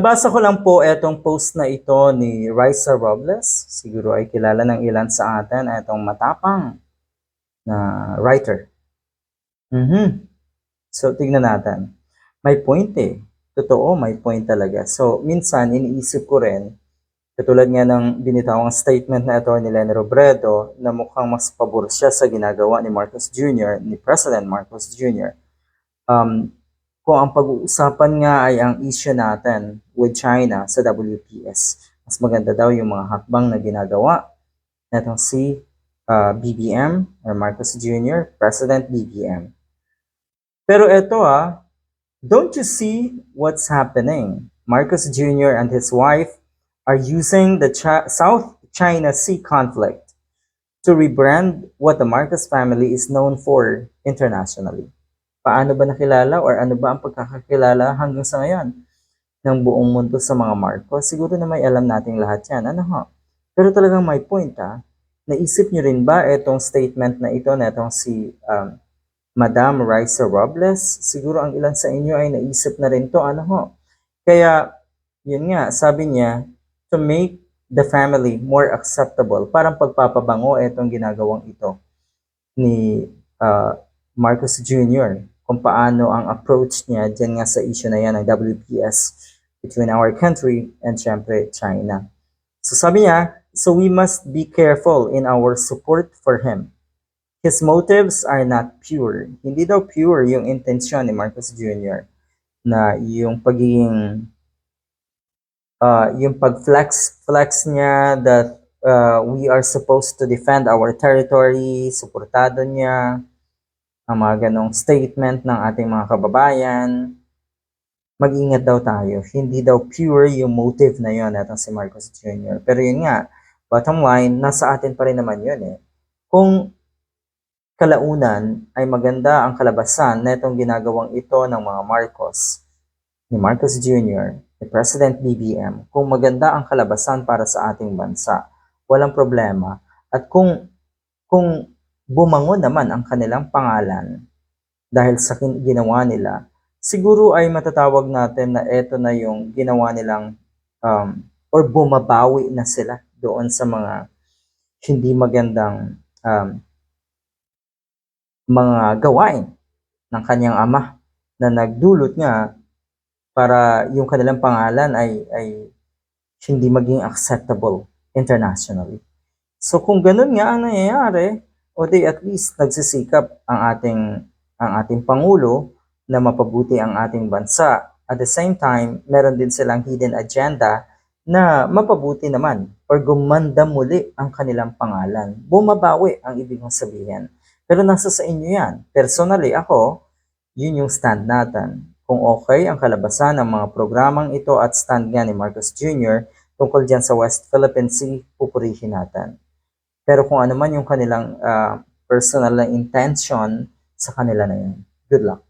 Nabasa ko lang po etong post na ito ni Raisa Robles. Siguro ay kilala ng ilan sa atin. Etong matapang na writer. Mhm. So, tignan natin. May point eh. Totoo, may point talaga. So, minsan, iniisip ko rin, katulad nga ng binitawang statement na ito ni Lenny Robredo, na mukhang mas pabor siya sa ginagawa ni Marcos Jr., ni President Marcos Jr. Um, kung ang pag-uusapan nga ay ang issue natin with China sa WPS, mas maganda daw yung mga hakbang na ginagawa netong si uh, BBM or Marcos Jr., President BBM. Pero eto ah, don't you see what's happening? Marcos Jr. and his wife are using the Chi- South China Sea conflict to rebrand what the Marcos family is known for internationally. Paano ba nakilala or ano ba ang pagkakakilala hanggang sa ngayon ng buong mundo sa mga Marcos? Siguro na may alam nating lahat yan. Ano ho? Pero talagang may point ha. Naisip nyo rin ba itong statement na ito na itong si um, Madam Raisa Robles? Siguro ang ilan sa inyo ay naisip na rin to. Ano ho? Kaya, yun nga, sabi niya, to make the family more acceptable. Parang pagpapabango itong ginagawang ito ni uh, Marcos Jr. kung paano ang approach niya dyan nga sa issue na yan ng WPS between our country and syempre China. So sabi niya, so we must be careful in our support for him. His motives are not pure. Hindi daw pure yung intensyon ni Marcos Jr. na yung pagiging uh, yung pag-flex flex niya that uh, we are supposed to defend our territory, suportado niya, ang mga ganong statement ng ating mga kababayan, mag-ingat daw tayo. Hindi daw pure yung motive na yon natong si Marcos Jr. Pero yun nga, bottom line, nasa atin pa rin naman yun eh. Kung kalaunan ay maganda ang kalabasan na itong ginagawang ito ng mga Marcos, ni Marcos Jr., ni President BBM, kung maganda ang kalabasan para sa ating bansa, walang problema. At kung kung bumango naman ang kanilang pangalan dahil sa ginawa nila, siguro ay matatawag natin na ito na yung ginawa nilang um, or bumabawi na sila doon sa mga hindi magandang um, mga gawain ng kanyang ama na nagdulot nga para yung kanilang pangalan ay, ay hindi maging acceptable internationally. So kung ganun nga ang nangyayari, o di at least nagsisikap ang ating ang ating pangulo na mapabuti ang ating bansa. At the same time, meron din silang hidden agenda na mapabuti naman or gumanda muli ang kanilang pangalan. Bumabawi ang ibig kong sabihin. Pero nasa sa inyo yan. Personally, ako, yun yung stand natin. Kung okay ang kalabasan ng mga programang ito at stand nga ni Marcos Jr. tungkol dyan sa West Philippine Sea, pupurihin natin. Pero kung ano man yung kanilang uh, personal na intention sa kanila na yun. Good luck.